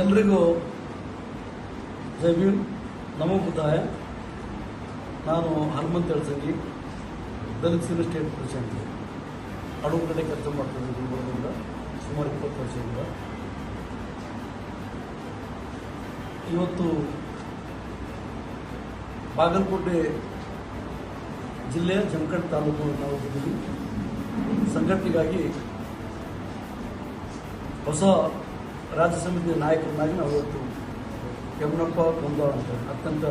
ಎಲ್ರಿಗೂ ಜೈ ಭೀಮ್ ನಮೋ ಬುದ್ಧಾಯ. ನಾನು ಹನುಮಂತ ಎಳ್ಸಂಗಿ ದಲಿತ ಸ್ಟೇಟ್ ಪ್ರೆಸಿಡೆಂಟ್. ಅಡುಗೆ ಕಡೆ ಕೆಲಸ ಮಾಡ್ತೀನಿ ಗುಲ್ಬರ್ಗದಿಂದ, ಸುಮಾರು ಇಪ್ಪತ್ತು ವರ್ಷದಿಂದ. ಇವತ್ತು ಬಾಗಲಕೋಟೆ ಜಿಲ್ಲೆಯ ಜಮಖಂಡ್ ತಾಲೂಕು ನಾವು ಸಂಘಟನೆಗಾಗಿ ಹೊಸ ರಾಜ್ಯ ಸಮಿತಿಯ ನಾಯಕರನ್ನಾಗಿ ನಾವು ಇವತ್ತು ಯಮನಪ್ಪ ಕುಂದಾಳ ಅಂತ ಅತ್ಯಂತ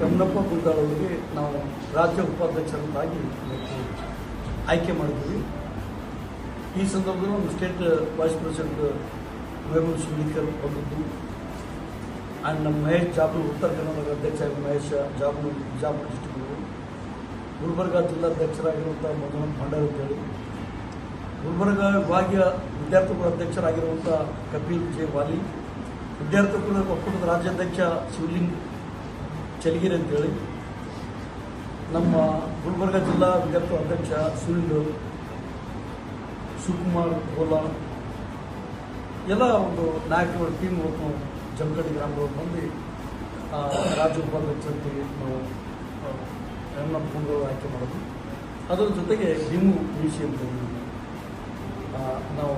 ಯಮುನಪ್ಪ ಕುಂದಾಳ ಅವರಿಗೆ ನಾವು ರಾಜ್ಯ ಉಪಾಧ್ಯಕ್ಷರಂತಾಗಿ ಇವತ್ತು ಆಯ್ಕೆ ಮಾಡಿದ್ವಿ. ಈ ಸಂದರ್ಭದಲ್ಲಿ ಒಂದು state vice president Mehboob Shivalikar ಬಂದದ್ದು. ಆ್ಯಂಡ್ ನಮ್ಮ ಮಹೇಶ್ ಜಾಬ್ಲು ಉತ್ತರ ಕನ್ನಡ ಅಧ್ಯಕ್ಷ ಮಹೇಶ್ ಜಾಬ್ಲು ಬಿಜಾಪುರ ಡಿಸ್ಟಿಕ್ ಗುಲ್ಬರ್ಗಾ ಜಿಲ್ಲಾಧ್ಯಕ್ಷರಾಗಿರುವಂಥ ಮಧುನಂದ ಭಂಡಾರಿ ಅಂತೇಳಿ ಗುಲ್ಬರ್ಗ ವಿಭಾಗೀಯ ವಿದ್ಯಾರ್ಥಿಗಳ ಅಧ್ಯಕ್ಷರಾಗಿರುವಂಥ ಕಪಿಲ್ ಜೆ ವಾಲಿ ವಿದ್ಯಾರ್ಥಿಗಳ ಒಕ್ಕೂಟದ ರಾಜ್ಯಾಧ್ಯಕ್ಷ ಶಿವಲಿಂಗ್ ಚಲಗಿರಿ ಅಂತೇಳಿ, ನಮ್ಮ ಗುಲ್ಬರ್ಗ ಜಿಲ್ಲಾ ವಿದ್ಯಾರ್ಥಿ ಅಧ್ಯಕ್ಷ ಸುನಿಲ್ ಶಿವಕುಮಾರ್ ಗೋಲಾ, ಎಲ್ಲ ಒಂದು ನಾಯಕರ ಟೀಮ್ ಇವತ್ತು ಜಮಖಂಡಿ ಗ್ರಾಮದವ್ರು ಬಂದು ರಾಜ್ಯ ಉಪಾಧ್ಯಕ್ಷರಂತೆ ನಾವು ಕುಂದೂರು ಆಯ್ಕೆ ಮಾಡೋದು ಅದರ ಜೊತೆಗೆ ಭೀಮು ಮೀಸಿ ಅಂತ ನಾವು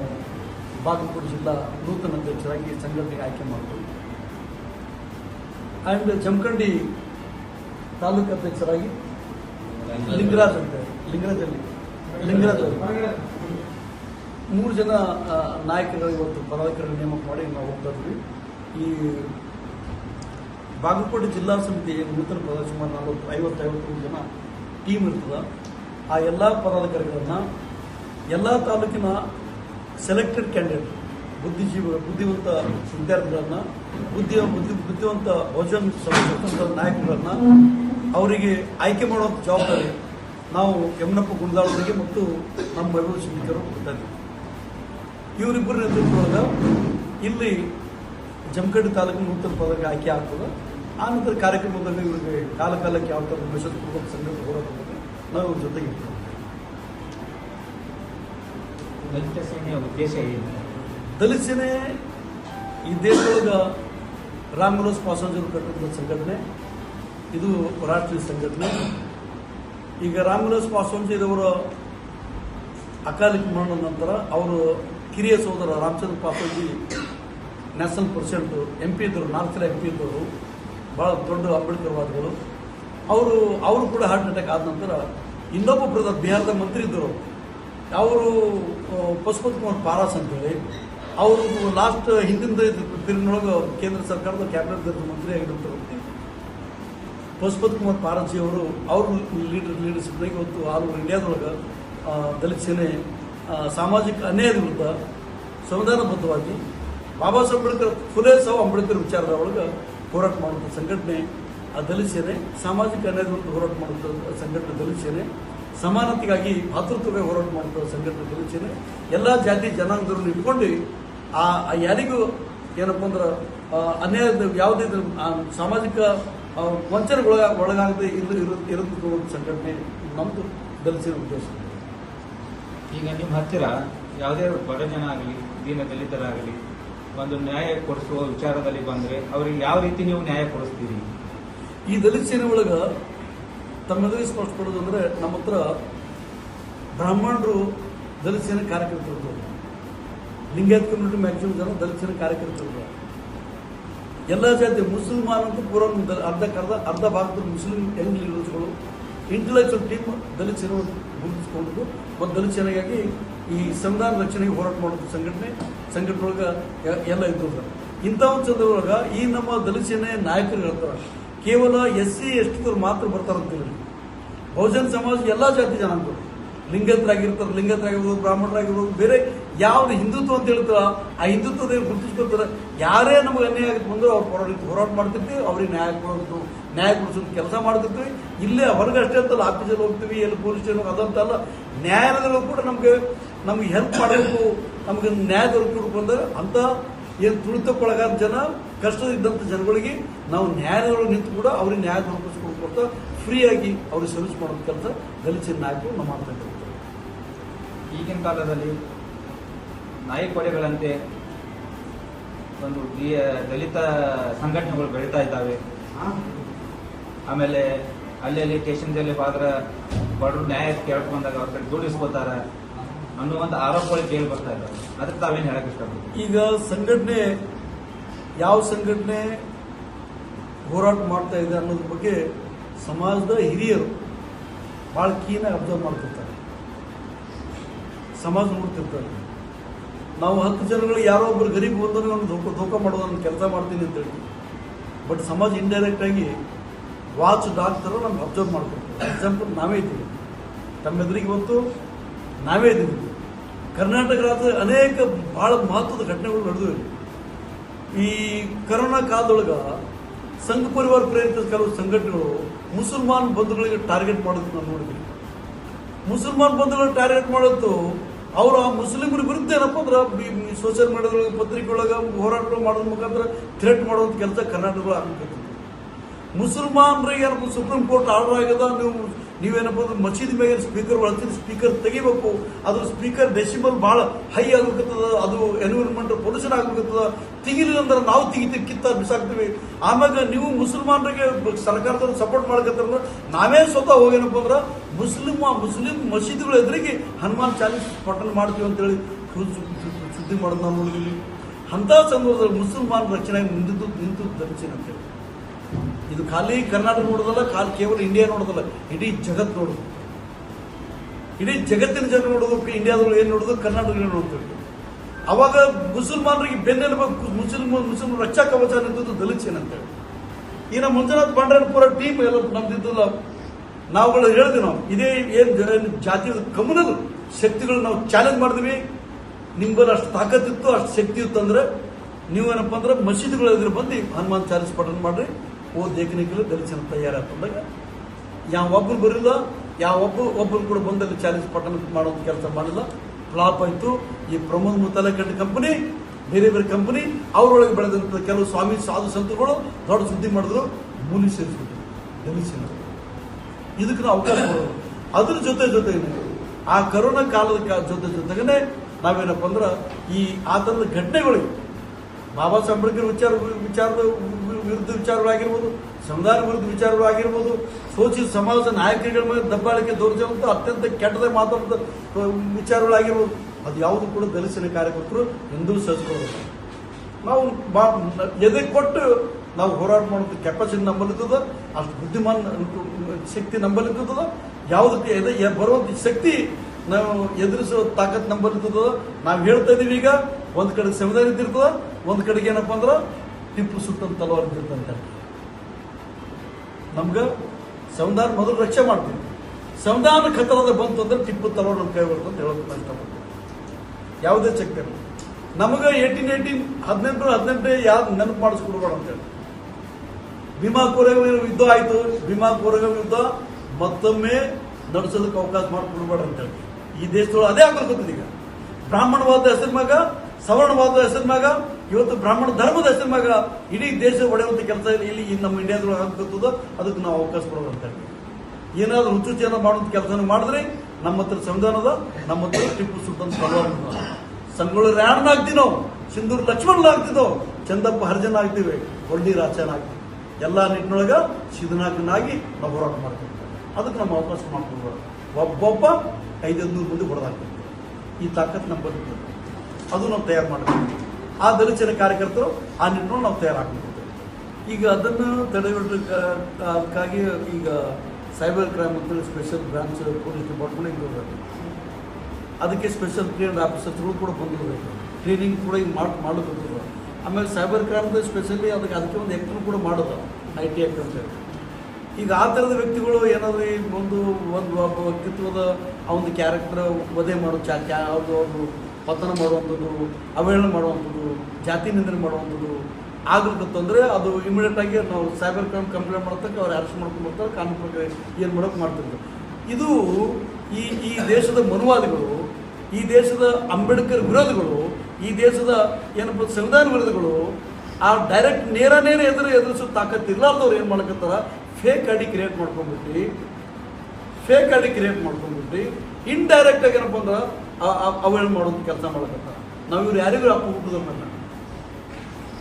ಬಾಗಲಕೋಟೆ ಜಿಲ್ಲಾ ನೂತನ ಅಧ್ಯಕ್ಷರಾಗಿ ಸಂಘಟನೆಗೆ ಆಯ್ಕೆ ಮಾಡ್ತೀವಿ. ಆ್ಯಂಡ್ ಜಮಖಂಡಿ ತಾಲೂಕು ಅಧ್ಯಕ್ಷರಾಗಿ ಲಿಂಗರಾಜ್ ಅಂತ ಲಿಂಗರಾಜಲ್ಲಿ. ಲಿಂಗರಾಜ್. ಮೂರು ಜನ ನಾಯಕರು ಇವತ್ತು ಪದಾಧಿಕಾರಿ ನೇಮಕ ಮಾಡಿ ನಾವು ಹೋಗ್ತಾ ಇದ್ವಿ. ಈ ಬಾಗಲಕೋಟೆ ಜಿಲ್ಲಾ ಸಮಿತಿ ನೂತನ ಪದ ಸುಮಾರು ನಲವತ್ತು ಐವತ್ತೈವತ್ತು ಜನ ಟೀಮ್ ಇರ್ತದೆ. ಆ ಎಲ್ಲ ಪದಾಧಿಕಾರಿಗಳನ್ನು ಎಲ್ಲ ತಾಲೂಕಿನ ಸೆಲೆಕ್ಟೆಡ್ ಕ್ಯಾಂಡಿಡೇಟ್ ಬುದ್ಧಿಜೀವ, ಬುದ್ಧಿವಂತ ವಿದ್ಯಾರ್ಥಿಗಳನ್ನ ಬುದ್ಧಿ ಬುದ್ಧಿ, ಬುದ್ಧಿವಂತ ಬಹುಜನ್ ಸ್ವತಂತ್ರ ನಾಯಕರನ್ನ ಅವರಿಗೆ ಆಯ್ಕೆ ಮಾಡುವಂಥ ಜವಾಬ್ದಾರಿ ನಾವು ಯಮನಪ್ಪ ಗುಂಡಾಳರಿಗೆ ಮತ್ತು ನಮ್ಮ ಶಿಕ್ಷಕರು ಕೊಡ್ತಾ ಇದ್ದೀವಿ. ಇವರಿಬ್ಬರ ನೇತೃತ್ವದ ಇಲ್ಲಿ ಜಮಖಂಡಿ ತಾಲೂಕಿನ ನೂತನ ಪದಕ್ಕೆ ಆಯ್ಕೆ ಆಗ್ತದೆ. ಆ ನಂತರ ಕಾರ್ಯಕ್ರಮದಲ್ಲಿ ಇವರಿಗೆ ಕಾಲ ಕಾಲಕ್ಕೆ ಯಾವ ಥರ ಮೆಸೇಜ್ ಕೊಡುವಂಥ ಹೋರಾಟ ನಾವು ಇವ್ರ ಜೊತೆಗೆ ದಲಿತ ಸೇನೆಯ ಉದ್ದೇಶ ಏನು? ದಲಿತ ಸೇನೆ ಈ ದೇಶದೊಳಗೆ ರಾಮ್ ಮನೋಜ್ ಅವರು ಕಟ್ಟಿದ ಸಂಘಟನೆ, ಇದು ರಾಷ್ಟ್ರೀಯ ಸಂಘಟನೆ. ಈಗ ರಾಮ್ ಮನೋಜ್ ಪಾಸ್ವಾನ್ ಅವರ ಅಕಾಲಿಕ ಮರಣದ ನಂತರ ಅವರು ಕಿರಿಯ ಸೋದರ ರಾಮಚಂದ್ರ ಪಾಸ್ವಾನ್ಜಿ ನ್ಯಾಷನಲ್ ಪ್ರೆಸಿಡೆಂಟ್ ಎಂ ಪಿ ಇದ್ದರು ನಾಲ್ಕು ಸಲ ಎಂ ಪಿ ಇದ್ದವರು ಭಾಳ ದೊಡ್ಡ ಅಂಬೇಡ್ಕರ್ ವಾದಿಗಳು ಅವರು ಅವರು ಕೂಡ ಹಾರ್ಟ್ ಅಟ್ಯಾಕ್ ಆದ ನಂತರ ಇನ್ನೊಬ್ಬ ಬಿಹಾರದ ಮಂತ್ರಿ ಇದ್ದರು ಅವರು ಪಶುಪತಿ ಕುಮಾರ್ ಪಾರಾಸ್ ಅಂತೇಳಿ. ಅವರು ಲಾಸ್ಟ್ ಹಿಂದಿನ ತಿರುಗಿನೊಳಗೆ ಕೇಂದ್ರ ಸರ್ಕಾರದ ಕ್ಯಾಬಿನೆಟ್ ಮಂತ್ರಿ ವ್ಯಕ್ತಿ. ಪಶುಪತಿ ಕುಮಾರ್ ಪಾರಜಿ ಅವರು ಅವರು ಲೀಡರ್ ಲೀಡರ್ಶಿಪ್ನಾಗ ಇವತ್ತು ಆಲ್ ಓವರ್ ಇಂಡಿಯಾದೊಳಗೆ ದಲಿತ ಸೇನೆ ಸಾಮಾಜಿಕ ಅನ್ಯಾಯದ ವಿರುದ್ಧ ಸಂವಿಧಾನಬದ್ಧವಾಗಿ ಬಾಬಾ ಸಾಹೇಬ್ ಅಂಬೇಡ್ಕರ್, ಫುಲೇ ಸಾವು ಅಂಬೇಡ್ಕರ್ ವಿಚಾರದ ಒಳಗೆ ಹೋರಾಟ ಮಾಡುವಂಥ ಸಂಘಟನೆ, ಆ ದಲಿತ ಸೇನೆ, ಸಾಮಾಜಿಕ ಅನ್ಯಾಯದ ವಿರುದ್ಧ ಹೋರಾಟ ಮಾಡುವಂಥ ಸಂಘಟನೆ ದಲಿತ ಸೇನೆ ಸಮಾನತೆಗಾಗಿ ಭಾತೃತ್ವವೇ ಹೋರಾಟ ಮಾಡುವ ಸಂಘಟನೆ ದಲಿತ ಎಲ್ಲ ಜಾತಿ ಜನಾಂಗದವ್ರನ್ನ ಇಟ್ಕೊಂಡು ಆ ಯಾರಿಗೂ ಏನಪ್ಪ ಅಂದ್ರೆ ಅನ್ಯಾಯದ ಯಾವುದೇ ಸಾಮಾಜಿಕ ಒಳಗ ಒಳಗಾಗದೆ ಇರು ಇರು- ಇರುವಂಥ ಒಂದು ಸಂಘಟನೆ ನಮ್ಮದು ದಲಿತ ಉದ್ದೇಶ. ಈಗ ನಿಮ್ಮ ಹತ್ತಿರ ಯಾವುದೇ ಬಡ ಜನ ಆಗಲಿ ದೀನ ದಲಿತರಾಗಲಿ ಒಂದು ನ್ಯಾಯ ಕೊಡಿಸುವ ವಿಚಾರದಲ್ಲಿ ಬಂದರೆ ಅವ್ರಿಗೆ ಯಾವ ರೀತಿ ನೀವು ನ್ಯಾಯ ಕೊಡಿಸ್ತೀರಿ? ಈ ದಲಿತ ಸೇನೆ ಒಳಗ ತಮ್ಮೆಲ್ಲರಿಗೂ ಸ್ಪಷ್ಟಪಡೋದು ಅಂದ್ರೆ ನಮ್ಮ ಹತ್ರ ಬ್ರಾಹ್ಮಣರು ದಲಿತ ಕಾರ್ಯಕರ್ತರು. ಲಿಂಗಾಯತ್ ಕಮ್ಯುನಿಟಿ ಮ್ಯಾಕ್ಸಿಮಮ್ ಜನ ದಲಿತ ಸೇನೆ ಕಾರ್ಯಕರ್ತರು. ಎಲ್ಲ ಜಾತಿ ಮುಸಲ್ಮಾನ್ ಪೂರ್ವ ದ ಅರ್ಧ ಅರ್ಧಕ್ಕರ್ಧ ಅರ್ಧ ಭಾಗದ ಮುಸ್ಲಿಂ ಯಂಗ್ ಲೀಡರ್ಸ್ಗಳು. ಇಂಟೆಲೆಕ್ಚುವಲ್ ಟೀಮ್ ದಲಿತ ಸೇನೆ ಗುರುತಿಸ್ಕೊಂಡು ಮತ್ತು ದಲಿತ ಈ ಸಂವಿಧಾನ ರಕ್ಷಣೆಗೆ ಹೋರಾಟ ಮಾಡೋದು ಸಂಘಟನೆ ಸಂಘಟನೆ ಒಳಗೆ ಎಲ್ಲ ಇದ್ದು ಇಂಥ ಒಂದು ಸಂದರ್ಭ ಈ ನಮ್ಮ ದಲಿತ ನಾಯಕರು ಹೇಳ್ತಾರೆ. ಕೇವಲ ಎಸ್ ಸಿ, ಎಸ್ ಮಾತ್ರ ಬರ್ತಾರಂತೇಳಿ ಬಹುಜನ ಸಮಾಜ ಎಲ್ಲ ಜಾತಿ ಜನ ಅಂತ ಲಿಂಗತರಾಗಿರ್ತಾರೆ, ಲಿಂಗತರಾಗಿರ್ಬೋದು, ಬ್ರಾಹ್ಮಣರಾಗಿರ್ಬೋದು, ಬೇರೆ ಯಾವ್ದು ಹಿಂದುತ್ವ ಅಂತ ಹೇಳ್ತಾರ, ಆ ಹಿಂದುತ್ವದ ಗುರುತಿಸ್ಕೊಳ್ತಾರೆ, ಯಾರೇ ನಮಗೆ ಅನ್ಯಾಯ ಆಗುತ್ತೆ ಬಂದ್ರೆ ಅವ್ರು ಹೋರಾಟ ಹೋರಾಟ ಮಾಡ್ತಿರ್ತೀವಿ, ಅವ್ರಿಗೆ ನ್ಯಾಯ ಕೊಡೋದು, ನ್ಯಾಯ ಕೊಡಿಸೋದು ಕೆಲಸ ಮಾಡ್ತಿರ್ತೀವಿ. ಇಲ್ಲೇ ಹೊರಗೆ ಅಷ್ಟೇ ಅಂತಲ್ಲ ಆಫೀಸಲ್ಲಿ ಹೋಗ್ತೀವಿ, ಎಲ್ಲಿ ಪೊಲೀಸ್ ಸ್ಟೇಷನ್ ಅದಂತಲ್ಲ ನ್ಯಾಯಾಲಯದಲ್ಲೂ ಕೂಡ ನಮಗೆ, ನಮ್ಗೆ ಹೆಲ್ಪ್ ಮಾಡಬೇಕು, ನಮಗೆ ನ್ಯಾಯ ಅಂದ್ರೆ ಅಂತ ಏನು ತುಳಿತಕ್ಕೊಳಗಾದ ಜನ ಕಷ್ಟದಿದ್ದಂಥ ಜನಗಳಿಗೆ ನಾವು ನ್ಯಾಯದವರು ನಿಂತು ಕೂಡ ಅವ್ರಿಗೆ ನ್ಯಾಯ ದೊರಕಿಸ್ಕೊಡ್ತಾ ಫ್ರೀಯಾಗಿ ಅವ್ರಿಗೆ ಸರ್ವಿಸ್ ಮಾಡೋದು ಕೆಲಸ ದಲಿತ ನಾಯಕರು ನಾವು ಮಾಡ್ತಾ ಇದ್ದೀವಿ ಈಗಿನ ಕಾಲದಲ್ಲಿ ನಾಯಿ ಒಂದು ದಲಿತ ಸಂಘಟನೆಗಳು ಬೆಳೀತಾ ಇದ್ದಾವೆ. ಆಮೇಲೆ ಅಲ್ಲಿ ಅಲ್ಲಿ ಸ್ಟೇಷನ್ದಲ್ಲಿ ಬಾದ್ರ ಬಡವರು ನ್ಯಾಯ ಕೇಳ್ಕೊಂಡಾಗ ಅವ್ರ ಕಡೆ ದುಡಿಸ್ಕೋತಾರ ಅನ್ನುವಂಥ ಆರೋಪಗಳು ಕೇಳಿ ಬರ್ತಾ ಇದ್ದಾರೆ. ಅದಕ್ಕೆ ತಾವೇನು ಹೇಳಕ್ ಇಷ್ಟಪಡ್ತೀವಿ ಈಗ ಸಂಘಟನೆ ಯಾವ ಸಂಘಟನೆ ಹೋರಾಟ ಮಾಡ್ತಾ ಇದೆ ಅನ್ನೋದ್ರ ಬಗ್ಗೆ ಸಮಾಜದ ಹಿರಿಯರು ಭಾಳ ಕೀನಾಗಿ ಅಬ್ಸರ್ವ್ ಮಾಡ್ತಿರ್ತಾರೆ. ಸಮಾಜ ನೋಡ್ತಿರ್ತಾರೆ. ನಾವು ಹತ್ತು ಜನಗಳು ಯಾರೋ ಒಬ್ಬರು ಗರೀಬ್ ಬಂದ್ರೆ ನಾನು ಧೋಕ ಧೋಕ ಮಾಡೋದು ನಾನು ಕೆಲಸ ಮಾಡ್ತೀನಿ ಅಂತ ಹೇಳಿ. ಬಟ್ ಸಮಾಜ ಇಂಡೈರೆಕ್ಟ್ ಆಗಿ ವಾಚ್ ಡಾಕ್ಟರ್ ನಮ್ಗೆ ಅಬ್ಸರ್ವ್ ಮಾಡ್ಕೊಡ್ತಾರೆ. ಎಕ್ಸಾಂಪಲ್ ನಾವೇ ಇದ್ದೀವಿ. ತಮ್ಮೆದುರಿಗೆ ಇವತ್ತು ನಾವೇ ಇದ್ದೀವಿ. ಕರ್ನಾಟಕ ರಾಜ್ಯದ ಅನೇಕ ಭಾಳ ಮಹತ್ವದ ಘಟನೆಗಳು ನಡೆದಿವೆ. ಈ ಕರೋನಾ ಕಾಲದೊಳಗ ಸಂಘ ಪರಿವಾರ ಪ್ರೇರಿತ ಕೆಲವು ಸಂಘಟನೆಗಳು ಮುಸಲ್ಮಾನ್ ಬಂಧುಗಳಿಗೆ ಟಾರ್ಗೆಟ್ ಮಾಡೋದು ನಾವು ನೋಡಿದ್ವಿ ಮುಸಲ್ಮಾನ್ ಬಂಧುಗಳು ಟಾರ್ಗೆಟ್ ಮಾಡೋದು ಅವರು ಆ ಮುಸ್ಲಿಮರ ವಿರುದ್ಧ ಏನಪ್ಪ ಅಂದ್ರೆ ಸೋಷಿಯಲ್ ಮೀಡಿಯಾದೊಳಗೆ, ಪತ್ರಿಕೆಯೊಳಗೆ ಹೋರಾಟ ಮಾಡೋದ್ರ ಮುಖಾಂತರ ಥ್ರೆಟ್ ಮಾಡುವಂಥ ಕೆಲಸ ಕರ್ನಾಟಕಗಳು ಆಗಬೇಕು ಮುಸಲ್ಮಾನರಿಗೆ ಏನಪ್ಪ ಸುಪ್ರೀಂ ಕೋರ್ಟ್ ಆರ್ಡರ್ ಆಗ್ಯದ ನೀವು ನೀವೇನಪ್ಪ ಅಂದ್ರೆ ಮಸೀದಿ ಮೇಲೆ ಸ್ಪೀಕರ್ ಒಳತಿದ್ರೆ ಸ್ಪೀಕರ್ ತೆಗಿಬೇಕು. ಅದ್ರ ಸ್ಪೀಕರ್ ಡೆಸಿಬಲ್ ಭಾಳ ಹೈ ಆಗ್ಬೇಕತ್ತದ ಅದು ಎನ್ವಿರಾನ್ಮೆಂಟ್ ಪೊಲ್ಯೂಷನ್ ಆಗ್ಬೇಕತ್ತದ ತೆಗಿಲಿಲ್ಲ ಅಂದ್ರೆ ನಾವು ತೆಗಿತೀವಿ, ಕಿತ್ತ ಬಿಸಾಕ್ತೀವಿ. ಆಮ್ಯಾಗ ನೀವು ಮುಸಲ್ಮಾನರಿಗೆ ಸರ್ಕಾರದವ್ರು ಸಪೋರ್ಟ್ ಮಾಡ್ಕತ್ತಾರ ನಾವೇ ಸ್ವತಃ ಹೋಗೇನಪ್ಪ ಅಂದ್ರೆ ಮುಸ್ಲಿಂ ಮುಸ್ಲಿಂ ಮಸೀದಿಗಳ ಎದುರಿಗೆ ಹನುಮಾನ್ ಚಾಲೀಸ್ ಪಠನ್ ಮಾಡ್ತೀವಿ ಅಂತೇಳಿ ಸುದ್ದಿ- ಮಾಡೋದು ನಾವು ನೋಡಿದ್ವಿ. ಅಂಥ ಸಂದರ್ಭದಲ್ಲಿ ಮುಸಲ್ಮಾನ್ ರಕ್ಷಣೆಗೆ ಮುಂದಿದ್ದು ನಿಂತು ಧರಿಸಿನ ಅಂತೇಳಿ. ಇದು ಖಾಲಿ ಕರ್ನಾಟಕ ನೋಡೋದಲ್ಲ, ಖಾಲಿ ಕೇವಲ ಇಂಡಿಯಾ ನೋಡೋದಲ್ಲ, ಇಡೀ ಜಗತ್ತು ನೋಡೋದು. ಇಡೀ ಜಗತ್ತಿನ ಜನ ನೋಡೋದು ಇಂಡಿಯಾದವ್ರು ಏನು ನೋಡೋದು ಕರ್ನಾಟಕ ನೋಡ್ತೀವಿ ಅವಾಗ ಮುಸಲ್ಮಾನರಿಗೆ ಬೆನ್ನೆಲುಬು ಮುಸ್ಲಿಂ ಮುಸ್ಲಿಂ ರಕ್ಷಾ ಕವಚ ನಿಂತದ್ದು ದಲಿತ ಏನಂತೇಳಿ. ಈ ನಮ್ಮ ಮಂಜುನಾಥ್ ಪಾಂಡ್ರಪುರ ಟೀಮ್ ಎಲ್ಲ ನಮ್ದಿದ್ದಲ್ಲ. ನಾವುಗಳು ಹೇಳಿದ್ವಿ ನಾವು, ಇದೇ ಏನು ಜಾತಿ ಕಮ್ಯುನಲ್ ಶಕ್ತಿಗಳು ನಾವು ಚಾಲೆಂಜ್ ಮಾಡಿದ್ವಿ. ನಿಮ್ಮಲ್ಲಿ ಅಷ್ಟು ತಾಕತ್ತಿತ್ತು, ಅಷ್ಟು ಶಕ್ತಿ ಇತ್ತು ಅಂದ್ರೆ ನೀವೇನಪ್ಪ ಅಂದ್ರೆ ಮಸೀದಿಗಳ ಎದುರು ಬಂದು ಹನುಮಾನ್ ಚಾಲಿಸ್ ಪಠಣ ಮಾಡ್ರಿ. ಓ ದೇಖನಿಕಲು ದಲಿತನ ತಯಾರಾತಂದಾಗ ಯಾವ ಒಬ್ಬರು ಬರಲಿಲ್ಲ ಯಾವ ಒಬ್ಬ ಒಬ್ಬರು ಕೂಡ ಬಂದಲ್ಲಿ ಚಾಲೆಂಜ್ ಪಟ್ಟಣ ಮಾಡೋ ಕೆಲಸ ಮಾಡಿಲ್ಲ. ಫ್ಲಾಪ್ ಆಯಿತು. ಈ ಪ್ರಮೋದ್ ಮುತ್ತಲಕಂಡ ಕಂಪನಿ ಬೇರೆ ಬೇರೆ ಕಂಪನಿ ಅವರೊಳಗೆ ಬೆಳೆದಂಥ ಕೆಲವು ಸ್ವಾಮಿ ಸಾಧು ಸಂತರುಗಳು ದೊಡ್ಡ ಸುದ್ದಿ ಮಾಡಿದ್ರು. ಮೂಲಿ ಸೇರಿಸ್ಬಿಟ್ಟು ದಲಿಸಿನ ಇದಕ್ಕೆ ನಾವು ಅವಕಾಶ ಕೊಡೋದು ಅದ್ರ ಜೊತೆ ಜೊತೆಗೆ ಆ ಕರೋನಾ ಕಾಲದ ಜೊತೆ ಜೊತೆಗೇನೆ ನಾವೇನಪ್ಪ ಅಂದ್ರೆ ಈ ಆ ಥರದ ಘಟನೆಗಳಿಗೆ ಬಾಬಾ ಸಾಹೇಬ್ ಅಂಬೇಡ್ಕರ್ ವಿಚಾರ ವಿಚಾರದ ವಿರುದ್ಧ ವಿಚಾರಗಳಾಗಿರ್ಬೋದು ಸಂವಿಧಾನ ವಿರುದ್ಧ ವಿಚಾರಗಳಾಗಿರ್ಬೋದು ಶೋಷಿತ ಸಮಾಜದ ನಾಯಕರುಗಳ ಮೇಲೆ ದಬ್ಬಾಳಿಕೆ ದೌರ್ಜನ್ಯ ಅತ್ಯಂತ ಕೆಟ್ಟದ ಮಾತಾಡಿದ ವಿಚಾರಗಳಾಗಿರ್ಬೋದು. ಅದು ಯಾವುದು ಕೂಡ ದಲಿಸಿನ ಕಾರ್ಯಕರ್ತರು ಎಂದೂ ಸಹಿಸ್ಕೊಳ್ಬೇಕು ನಾವು ಎದೆ ಕೊಟ್ಟು ನಾವು ಹೋರಾಟ ಮಾಡೋದು ಕೆಪಾಸಿಟಿ ನಂಬಲಿದ್ದದ ಅಷ್ಟು ಬುದ್ಧಿಮಾನ್, ಶಕ್ತಿ ನಂಬಲಿದ್ದದ ಯಾವುದಕ್ಕೆ ಎದೆ ಬರುವಂಥ ಶಕ್ತಿ ನಾವು ಎದುರಿಸುವ ತಾಕತ್ ನಂಬಲಿರ್ತದ ನಾವು ಹೇಳ್ತಾ ಇದೀವಿ ಈಗ, ಒಂದು ಕಡೆ ಸಂವಿಧಾನ ಇದ್ದಿರ್ತದ, ಒಂದು ಕಡೆಗೆ ಏನಪ್ಪ ಅಂದ್ರೆ ಟಿಪ್ಪು ಸುಟ್ಟಂತ ತಲವಾರ್ ಇದ್ದಿರ್ತಂತೆ. ನಮ್ಗೆ ಸಂವಿಧಾನ ಮೊದಲು ರಕ್ಷೆ ಮಾಡ್ತೀವಿ ಸಂವಿಧಾನ ಖತರದ ಬಂತು ಅಂದ್ರೆ ಟಿಪ್ಪು ತಲವಾರ್ ನಮ್ಮ ಕೈ ಬರ್ತಂತ ಅಂತ ಹೇಳೋದು ನಾನು ಇಷ್ಟಪಡ್ತೀನಿ. ಯಾವುದೇ ಇಲ್ಲ. ನಮಗೆ ಏಯ್ಟೀನ್ ಏಯ್ಟೀನ್ ಹದಿನೆಂಟು ಹದಿನೆಂಟು ಯಾವ್ದು ನೆನಪು ಮಾಡಿಸ್ಕೊಡ್ಬೇಡ ಅಂತೇಳಿ ಭೀಮಾ ಕೊರೆಗ ಯುದ್ಧ ಆಯಿತು. ಭೀಮಾ ಕೊರೆಗ ಯುದ್ಧ ಮತ್ತೊಮ್ಮೆ ನಡೆಸೋದಕ್ಕೆ ಅವಕಾಶ ಮಾಡಿಕೊಡ್ಬೇಡ ಅಂತೇಳಿ ಈ ದೇಶದೊಳಗೆ ಅದೇ ಆಗ್ಬೇಕು ಈಗ. ಬ್ರಾಹ್ಮಣವಾದ ಹೆಸರು ಮ್ಯಾಗ, ಸವರ್ಣವಾದ ಹೆಸರು ಮ್ಯಾಗ ಇವತ್ತು ಬ್ರಾಹ್ಮಣ ಧರ್ಮದ ಹೆಸರಿನಾಗ ಇಡೀ ದೇಶ ಒಡೆಯುವಂಥ ಕೆಲಸ ಇಲ್ಲಿ ನಮ್ಮ ಇಂಡಿಯಾದೊಳಗೆ ಆಗ್ತದ ಅದಕ್ಕೆ ನಾವು ಅವಕಾಶ ಕೊಡೋದು ಅಂತೇಳಿ ಏನಾದರೂ ರುಚುಚಿಯನ್ನು ಮಾಡುವಂಥ ಕೆಲಸ ಮಾಡಿದ್ರೆ ನಮ್ಮ ಹತ್ರ ಸಂವಿಧಾನದ ನಮ್ಮ ಹತ್ರ ಟಿಪ್ಪು ಸುಲ್ತಾನ್ ತಲವಾರ್ ಸಂಗೊಳ್ಳಿ ರಾಯಣ್ಣ ಆಗ್ತೀವಿ ನಾವು, ಸಿಂಧೂರು ಲಕ್ಷ್ಮಣ ಆಗ್ತಿದ್ದೋ ಚಂದಪ್ಪ ಹರ್ಜನ ಆಗ್ತೀವಿ ಹೊಳ್ಳಿ ರಾಚನ ಆಗ್ತೀವಿ. ಎಲ್ಲ ನಿಟ್ಟಿನೊಳಗೆ ಸಿದ್ಧನಾಕನಾಗಿ ನಾವು ಹೋರಾಟ ಮಾಡ್ತೀವಿ. ಅದಕ್ಕೆ ನಮ್ಮ ಅವಕಾಶ ಮಾಡ್ಕೊಂಡು ಒಬ್ಬೊಬ್ಬ ಐದೈದು ನೂರು ಮಂದಿ ಹೊಡೆದಾಗ್ತೀವಿ ಈ ತಾಕತ್ ನಮ್ಮ ಬದುಕು ಅದು ನಾವು ತಯಾರು ಮಾಡ್ತೀವಿ. ಆ ದಲಿತರ ಕಾರ್ಯಕರ್ತರು ಆ ನಿಟ್ಟಿನಲ್ಲಿ ನಾವು ತಯಾರಾಗ್ತೀವಿ ಈಗ ಅದನ್ನು ತಡೆಗಟ್ಟಕ್ಕಾಗಿ ಈಗ ಸೈಬರ್ ಕ್ರೈಮ್ ಅಂತೇಳಿ ಸ್ಪೆಷಲ್ ಬ್ರಾಂಚ್ ಪೊಲೀಸ್ ಡಿಪಾರ್ಟ್ಮೆಂಟ್ ಇರೋದು ಅದಕ್ಕೆ ಸ್ಪೆಷಲ್ ಟ್ರೈನ್ಡ್ ಆಫೀಸರ್ಸ್ಗಳು ಕೂಡ ಬಂದಿರಬೇಕು. ಟ್ರೈನಿಂಗ್ ಕೂಡ ಈಗ ಮಾಡಿ ಮಾಡೋದು ಆಮೇಲೆ ಸೈಬರ್ ಕ್ರೈಮ್ದು ಸ್ಪೆಷಲಿ ಅದಕ್ಕೆ ಅದಕ್ಕೆ ಒಂದು ಎಕ್ಟರ್ ಕೂಡ ಮಾಡೋದು ಐ ಟಿ ಆ್ಯಕ್ಟ್ ಅಂತೇಳಿ ಈಗ ಆ ಥರದ ವ್ಯಕ್ತಿಗಳು ಏನಾದರೂ ಒಂದು ಒಂದು ಒಬ್ಬ ವ್ಯಕ್ತಿತ್ವದ ಆ ಒಂದು ಕ್ಯಾರೆಕ್ಟರ್ ವಧೆ ಮಾಡೋ ಚಾ ಕ್ಯಾ ಅವರು ಪತನ ಮಾಡುವಂಥದ್ದು, ಅವಹೇಳನ ಮಾಡುವಂಥದ್ದು, ಜಾತಿ ನಿಂದನೆ ಮಾಡುವಂಥದ್ದು ಆಗ್ಲಿಕ್ಕಂತಂದ್ರೆ ಅದು ಇಮಿಡಿಯೇಟ್ ಆಗಿ ನಾವು ಸೈಬರ್ ಕ್ರೈಮ್ ಕಂಪ್ಲೇಂಟ್ ಮಾಡ್ತಕ್ಕ ಅವ್ರು ಅರೆಸ್ಟ್ ಮಾಡ್ಕೊಂಡು ಬರ್ತಾರೆ, ಕಾನೂನು ಏನು ಮಾಡೋಕೆ ಮಾಡ್ತಿದ್ರು ಇದು ಈ ಈ ದೇಶದ ಮನುವಾದಿಗಳು, ಈ ದೇಶದ ಅಂಬೇಡ್ಕರ್ ವಿರೋಧಿಗಳು, ಈ ದೇಶದ ಏನಪ್ಪ ಸಂವಿಧಾನ ವಿರೋಧಿಗಳು, ಆ ಡೈರೆಕ್ಟ್ ನೇರ ನೇರ ಎದುರು ಎದುರಿಸೋ ತಾಕತ್ತು ಇರ್ಲಾರ್ದವ್ರು ಏನು ಮಾಡ್ಕತ್ತಾರ? ಫೇಕ್ ಐಡಿ ಕ್ರಿಯೇಟ್ ಮಾಡ್ಕೊಂಡ್ಬಿಟ್ಟು. ಫೇಕ್ ಐಡಿ ಕ್ರಿಯೇಟ್ ಮಾಡ್ಕೊಂಡ್ಬಿಟ್ಟು. ಇನ್ಡೈರೆಕ್ಟಾಗಿ ಏನಪ್ಪ ಅಂದ್ರೆ ಅವಹೇಳನ ಮಾಡೋದು ಕೆಲಸ ಮಾಡಕತ್ತಾರ ನಾವು ಇವ್ರು ಯಾರಿಗೂ ಅಪ್ಪ ಹುಟ್ಟಿದವ್ರನ್ನ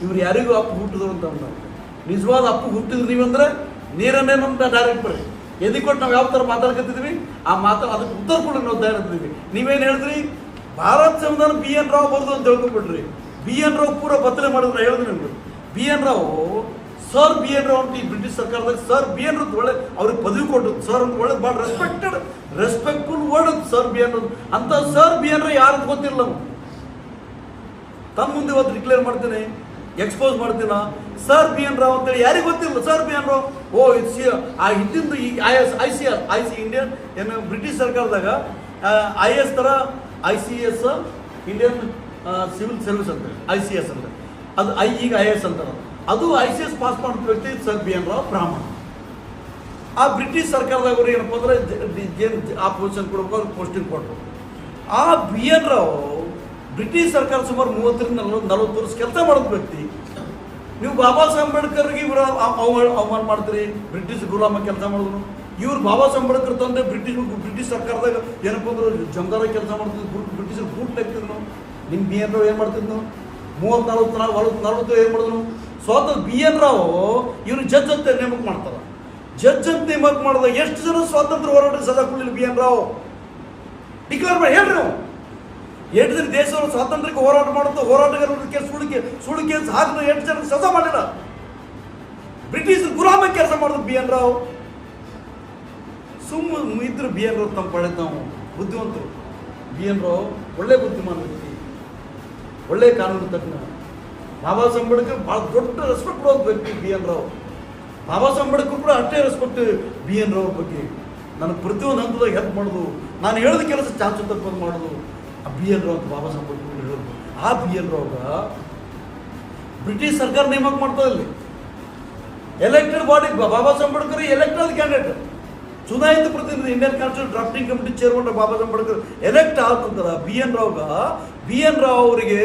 ಇವ್ರು ಯಾರಿಗೂ ಅಪ್ಪ ಹುಟ್ಟಿದ್ರು ಅಂತ ಅಂದ್ರೆ ನಿಜವಾದ ಅಪ್ಪ ಹುಟ್ಟಿದ್ರು ನೀವಂದ್ರೆ ನೀರನ್ನೇ ನಮ್ಗೆ ಡೈರೆಕ್ಟ್ ಬರ್ರಿ ಎದಿ ಕೊಟ್ಟು ನಾವು ಯಾವ ಥರ ಮಾತಾಡ್ಕೊತಿದ್ವಿ ಆ ಮಾತು, ಅದಕ್ಕೆ ಉತ್ತರ ಕೊಡೋಕೆ ನಾವು ತಯಾರಿದ್ವಿ ನೀವೇನು ಹೇಳಿದ್ರಿ? ಭಾರತ ಸಂವಿಧಾನ ಬಿ ಎನ್ ರಾವ್ ಬರ್ದು ಅಂತ ಹೇಳ್ಕೊಂಡ್ಬಿಟ್ರಿ. ಬಿ ಎನ್ ರಾವ್ ಪೂರ ಬದಲೆ ಮಾಡಿದ್ರೆ ಹೇಳಿದ್ರಿ ನಿಮ್ಗೆ. B N Rao sir B N Rao ಅಂತ ಈ ಬ್ರಿಟಿಷ್ ಸರ್ಕಾರದಾಗ ಸರ್ ಬಿ ಎನ್ ರಾವ್ ಒಳ್ಳೆ ಅವ್ರಿಗೆ ಪದವಿ ಕೊಟ್ಟು ಸರ್ ಅಂತ ಒಳ್ಳೆ ಭಾಳ respected respectful word sir B N ಅಂತ ಸರ್ ಬಿ ಎನ್ ಯಾರು ಅಂತ ಗೊತ್ತಿಲ್ಲ ನಾವು ತಮ್ಮ ಮುಂದೆ ಇವತ್ತು ಡಿಕ್ಲೇರ್ ಮಾಡ್ತೀನಿ ಎಕ್ಸ್ಪೋಸ್ ಮಾಡ್ತೀನ? ಸರ್ ಬಿ ಎನ್ ರಾವ್ ಅಂತೇಳಿ ಯಾರಿಗೂ ಗೊತ್ತಿಲ್ಲ. ಸರ್ ಬಿ ಎನ್ ರಾವ್, ಓ, ಇದು ಸಿ, ಆ ಹಿಂದಿಂದು ಈ I S, I C I C Indian, ಏನು ಬ್ರಿಟಿಷ್ ಸರ್ಕಾರದಾಗ ಐ ಎಸ್ ಥರ I C S Indian civil service ಅಂತ, ಐ ಸಿ ಎಸ್ ಅಂತ. ಅದು ಐ ಈಗ ಐ ಎಸ್ ಅಂತಾರ ಅದು ಐ ಸಿ ಎಸ್ ಪಾಸ್ ಮಾಡಿದ ವ್ಯಕ್ತಿ ಸರ್ ಬಿ ಎನ್ ರಾವ್ ಬ್ರಾಹ್ಮಣ. ಆ ಬ್ರಿಟಿಷ್ ಸರ್ಕಾರದಾಗ ಅವ್ರು ಏನಪ್ಪ ಅಂದ್ರೆ ಏನು ಆ ಪೊಸಿಷನ್ ಕೊಡಬೇಕು ಅವ್ರಿಗೆ ಪೋಸ್ಟಿಂಗ್ ಕೊಟ್ಟರು ಆ ಬಿ ಎನ್ ರಾವ್ ಬ್ರಿಟಿಷ್ ಸರ್ಕಾರ ಸುಮಾರು ಮೂವತ್ತರಿಂದ ನಲ್ವತ್ತು, ನಲವತ್ತು ವರ್ಷ ಕೆಲಸ ಮಾಡಿದ ವ್ಯಕ್ತಿ. ನೀವು ಬಾಬಾ ಸಾಹೇಬ್ ಅಂಬೇಡ್ಕರ್ಗೆ ಇವರು ಅವಮಾನ ಮಾಡ್ತೀರಿ? ಬ್ರಿಟಿಷ್ ಗುಲಾಮ ಕೆಲಸ ಮಾಡಿದ್ರು. ಇವ್ರು ಬಾಬಾ ಸಾಹೇಬ್ ಅಂಬೇಡ್ಕರ್ ತಂದೆ ಬ್ರಿಟಿಷ್ ಬ್ರಿಟಿಷ್ ಸರ್ಕಾರದಾಗ ಏನಪ್ಪ ಅಂದ್ರೆ ಜಂಗಾರ ಕೆಲಸ ಮಾಡ್ತಿದ್ರು ಬ್ರಿಟಿಷರು ಬೂಟ್ ಹಾಕ್ತಿದ್ರು. ನಿಮ್ಮ ಬಿ ಎನ್ ರಾವ್ ಏನು ಮಾಡ್ತಿದ್ನು? ಮೂವತ್ತು, ನಲ್ವತ್ತು ನಲ್ವತ್ತು ನಲ್ವತ್ತು ಏನು ಮಾಡಿದ್ರು? ಸ್ವತಃ ಬಿ ಎನ್ ರಾವ್ ಇವ್ರು ಜಡ್ಜ್ ಅಂತ ನೇಮಕ ಮಾಡ್ತಾರ. ಜಡ್ಜ್ ಅಂತ ನೇಮಕ ಮಾಡಿದ ಎಷ್ಟು ಜನ ಸ್ವಾತಂತ್ರ್ಯ ಹೋರಾಟ ಸದಾ ಕೊಡಲಿಲ್ಲ ಬಿ ಎನ್ ರಾವ್ ಡಿಕ್ಲೇರ್ ಮಾಡಿ, ಹೇಳ್ರಿ ನಾವು. ಎಂಟು ಜನ ದೇಶವನ್ನು ಸ್ವಾತಂತ್ರ್ಯಕ್ಕೆ ಹೋರಾಟ ಮಾಡುತ್ತೆ ಹೋರಾಟಗಾರರಿಗೆ ಸುಳ್ಳು ಸುಳ್ಳು ಕೇಸ್ ಹಾಕಿದ್ರೆ ಎಷ್ಟು ಜನ ಸದಾ ಮಾಡಿಲ್ಲ? ಬ್ರಿಟಿಷ್ ಗುಲಾಮ ಕೆಲಸ ಮಾಡಿದ್ರು ಬಿ ಎನ್ ರಾವ್ ಸುಮ್ಮ ಇದ್ರು ಬಿ ಎನ್ ರಾವ್ ತಮ್ಮ ಪಡೆದ ನಾವು ಬುದ್ಧಿವಂತರು. ಬಿ ಎನ್ ರಾವ್ ಒಳ್ಳೆ ಬುದ್ಧಿಮಾನ ವ್ಯಕ್ತಿ. ಒಳ್ಳೆ ಕಾನೂನು ತಜ್ಞ. ಬಾಬಾ ಸಾಹೇಬ್ ಭಾಳ ದೊಡ್ಡ ರೆಸ್ಪೆಕ್ಟ್ ಕೊಡೋದು ವ್ಯಕ್ತಿ ಬಿ ಎನ್ ರಾವ್. ಬಾಬಾ ಸಾಹೇಬ್ ಕೂಡ ಅಷ್ಟೇ ರೆಸ್ಪೆಕ್ಟ್ ಬಿ ಎನ್ ರಾವ್ ಬಗ್ಗೆ. ನನ್ನ ಪ್ರತಿಯೊಂದು ಹಂತದಾಗ ಹೆಲ್ಪ್ ಮಾಡೋದು, ನಾನು ಹೇಳಿದ ಕೆಲಸ ಚಾಚು ತಪ್ಪದು ಮಾಡೋದು. ಆ ಬಿ ಎನ್ ರಾವ್ ಅಂತ ಬಾಬಾ ಸಾಹೇಬ್ ಹೇಳೋದು. ಆ ಬಿ ಎನ್ ರಾವ್ಗ ಬ್ರಿಟಿಷ್ ಸರ್ಕಾರ ನೇಮಕ ಮಾಡ್ತದೆ elected body Baba Saheb Ambedkar elected candidate ಚುನಾಯಿತ ಪ್ರತಿನಿಧಿ Indian constitution drafting committee chairman Baba Saheb elect ಆದ ಬಿ ಎನ್ ರಾವ್ಗ. ಬಿ ಎನ್ ರಾವ್ ಅವರಿಗೆ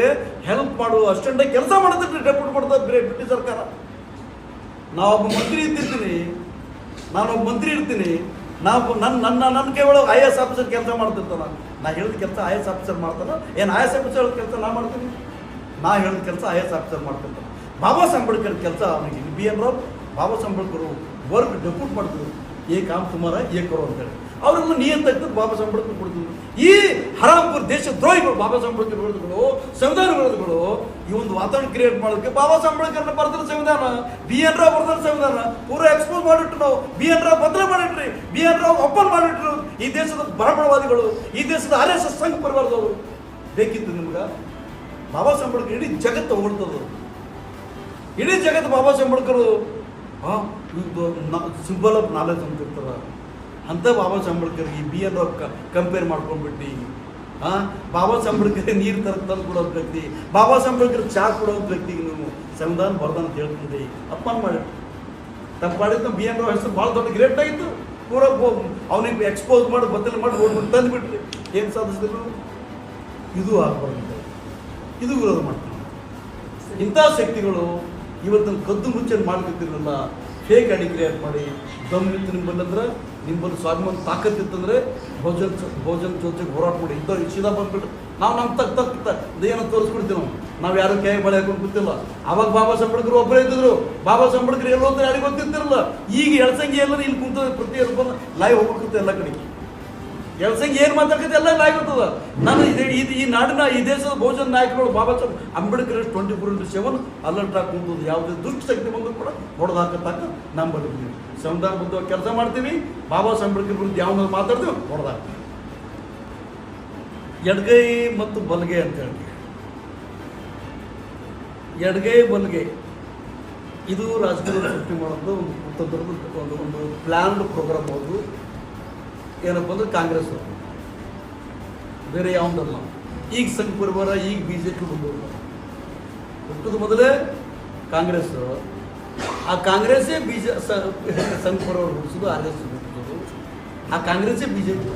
ಹೆಲ್ಪ್ ಮಾಡುವ ಅಷ್ಟೆಂಡ ಕೆಲಸ ಮಾಡುತ್ತೆ ಡೆಪ್ಯೂಟ್ ಮಾಡ್ತಾರೆ ಬ್ರಿಟಿಷ್ ಸರ್ಕಾರ. ನಾವೊಬ್ಬ ಮಂತ್ರಿ ಇದ್ದಿರ್ತೀನಿ. ನಾನೊಬ್ಬ ಮಂತ್ರಿ ಇರ್ತೀನಿ. ನಾವು ನನ್ನ ನನ್ನ ನನ್ನ ಕೇವಲ ಐ ಎಸ್ ಆಫೀಸರ್ ಕೆಲಸ ಮಾಡ್ತಿರ್ತಾನ. ನಾ ಹೇಳಿದ ಕೆಲಸ ಐ ಎಸ್ ಆಫೀಸರ್ ಮಾಡ್ತಾನ. ಏನು ಐ ಎಸ್ ಆಫೀಸರ್ ಕೆಲಸ ನಾ ಮಾಡ್ತೀನಿ? ನಾ ಹೇಳಿದ ಕೆಲಸ ಐ ಎಸ್ ಆಫೀಸರ್ ಮಾಡ್ತಿರ್ತಾನೆ. ಬಾಬಾ ಸಾಹೇಬ್ ಕೆಲಸ ಅವನಿಗೆ B N Rao, Baba Saheb work depute ಮಾಡ್ತಿದ್ರು. ಏ ಕಾಮ್ ಕುಮಾರ ಏ ಕರೋ ಅಂತೇಳಿ ಅವ್ರನ್ನ ನಿಯಂತ ಬಾಬಾ ಅಂಬೇಡ್ಕರ್ ಕೊಡ್ತಿದ್ರು. ಈ ಹರಾಂಪುರ್ ದೇಶ ದ್ರೋಹಿಗಳು ಬಾಬಾ ಅಂಬೇಡ್ಕರ್ ವಿರೋಧಗಳು ಸಂವಿಧಾನ ವಿರೋಧಗಳು ಈ ಒಂದು ವಾತಾವರಣ ಕ್ರಿಯೇಟ್ ಮಾಡೋದಕ್ಕೆ ಬಾಬಾ ಸಾಹೇಬ್ ಅಂಬೇಡ್ಕರ್ನ ಸಂವಿಧಾನ, ಬಿ ಎನ್ ರಾವ್ ಬರ್ತಾರ ಸಂವಿಧಾನ, ಪೂರ ಎಕ್ಸ್ಪೋಸ್ ಮಾಡಿಟ್ರು ನಾವು. ಬಿ ಎನ್ ರಾವ್ ಬದಲ ಮಾಡಿಟ್ರಿ. ಬಿ ಎನ್ ರಾವ್ ಓಪನ್ ಮಾಡಿಟ್ರು. ಈ ದೇಶದ ಬ್ರಾಹ್ಮಣವಾದಿಗಳು, ಈ ದೇಶದ ಆರ್ ಸಂಘ ಪರಿವಾರದವರು ಬೇಕಿತ್ತು ನಿಮ್ಗೆ? ಬಾಬಾ ಅಂಬೇಡ್ಕರ್ ಇಡೀ ಜಗತ್ತು ಹೊಡ್ತದ್ರು ಇಡೀ ಜಗತ್ತು Baba Saheb symbol of knowledge ಅಂತ ಇರ್ತಾರ ಅಂತ ಬಾಬಾ ಈ ಬಿ ಎನ್ ಕಂಪೇರ್ ಮಾಡ್ಕೊಂಡ್ಬಿಟ್ಟು. ಆ, ಬಾಬಾ ಸಾಹೇಬ್ ಅಂಬೇಡ್ಕರ್ ನೀರು ತರ ತಂದು ಕೊಡೋ ವ್ಯಕ್ತಿ, ಬಾಬಾ ಸಾಹೇಬ್ ಅಂಬೇಡ್ಕರ್ ಚಾ ಕೊಡೋ ವ್ಯಕ್ತಿಗೆ ನೀವು ಸಂವಿಧಾನ ಬರ್ದಾನ ಅಂತ ಹೇಳ್ತಿದ್ದೆ. ಅಪ್ಪನ್ ಮಾಡಿ, ತಪ್ಪು ಮಾಡಿದ್ದು ಬಿ ಎನ್ ರಾವ್ ಹೆಸರು ಭಾಳ ದೊಡ್ಡ ಗ್ರೇಟ್ ಆಗಿತ್ತು. ಪೂರ ಅವನಿಗೆ ಎಕ್ಸ್ಪೋಸ್ ಮಾಡಿ, ಬದಲು ಮಾಡಿ ಓಡ್ಬಿಟ್ಟು ತಂದುಬಿಟ್ರಿ ಏನು ಸಾಧಿಸಿದ್ರು ಇದು ಆಗ್ಬಾರ್ದು ಇದು ವಿರೋಧ ಮಾಡ್ತಾರೆ ಇಂಥ ಶಕ್ತಿಗಳು ಇವತ್ತನ್ನು ಕದ್ದು ಮುಚ್ಚನ್ ಮಾಡ್ಕೊತಿರಲ್ಲ ಫೇಕ್ ಐಡಿ ಕ್ರಿಯೇಟ್ ಮಾಡಿ. ದಮ್ ನಿಂತು ನಿಂಬಲ್ಲಂದ್ರೆ ನಿಂಬಲ್ಲಿ ಸ್ವಾಭಿಮಾನ ತಾಕತ್ ಇತ್ತಂದ್ರೆ ಭೋಜನ್ ಭೋಜನ್ ಜೊತೆಗೆ ಹೋರಾಟ ಮಾಡಿ. ಇದ್ದ ಸೀದಾ ಬಂದ್ಬಿಟ್ಟು ನಾವು ನಮ್ಮ ತಕ್ಕ ತಕ್ಕ ಏನೋ ತೋರಿಸ್ಬಿಡ್ತೀವಿ ನಾವು. ನಾವು ಯಾರು ಕೈ ಬಳೆ ಹಾಕೊಂಡು ಗೊತ್ತಿಲ್ಲ ಅವಾಗ ಬಾಬಾ ಸಂಬಳಕರು ಒಬ್ಬರೇ ಇದ್ದಿದ್ರು. ಬಾಬಾ ಸಂಬಳಕರು ಎಲ್ಲೋ ಅಂತ ಯಾರಿಗೂ ಈಗ ಎಳ್ಸಂಗಿ ಎಲ್ಲ ಇಲ್ಲಿ ಕುಂತ ಪ್ರತಿ ಲೈವ್ ಹೋಗ್ಬಿಡ್ತದೆ ಎಲ್ಲ ಕಡೆಗೆ ಎಲ್ಸಂಗಿ ಏನು ಮಾತಾಡ್ಕೈತೆ ಎಲ್ಲ ಆಗಿರ್ತದ ನಾನು ಇದು ಇದು ಈ ನಾಡಿನ ಈ ದೇಶದ ಬಹುಜನ ನಾಯಕರು Baba Saheb Ambedkar twenty four into seven alert ಕುಂತದ್ದು ಯಾವುದೇ ದುಷ್ಟಶಕ್ತಿ ಬಂದರೂ ಕೂಡ ಹೊಡೆದು ಹಾಕತ್ತಾಕ ಸಂವಿಧಾನ ಬಂದು ಕೆಲಸ ಮಾಡ್ತೀವಿ, ಬಾಬಾ ಸಾಹೇಬ್ ಅಂಬೇಡ್ಕರ್ ವಿರುದ್ಧ ಯಾವ ಮಾತಾಡ್ತೀವಿ ಹೊಡೆದು ಎಡಗೈ ಮತ್ತು ಬಲ್ಗೆ ಅಂತ ಹೇಳಿ ಎಡಗೈ, ಬಲಗೈ, ಇದು ರಾಜಕೀಯ ಸೃಷ್ಟಿ ಮಾಡೋದು ಒಂದು ಕುತಂತ್ರದ ಒಂದು ಒಂದು ಪ್ಲ್ಯಾನ್ಡ್ ಪ್ರೋಗ್ರಾಮ್ ಅದು ಏನಪ್ಪ ಅಂದ್ರೆ ಕಾಂಗ್ರೆಸ್ ಬೇರೆ ಯಾವುದಲ್ಲ ಈಗ ಸಂಘ ಪರಿವಾರ, ಈಗ ಬಿ ಜೆ ಪಿ ಬಂದವರು. ಹುಟ್ಟದ ಮೊದಲೇ ಕಾಂಗ್ರೆಸ್. ಆ ಕಾಂಗ್ರೆಸ್ಸೇ ಬಿ ಜೆ ಸಂಘ ಪರಿವಾರ ಆರ್ ಎಸ್ ಆ ಕಾಂಗ್ರೆಸ್ಸೇ ಬಿ ಜೆ ಪಿ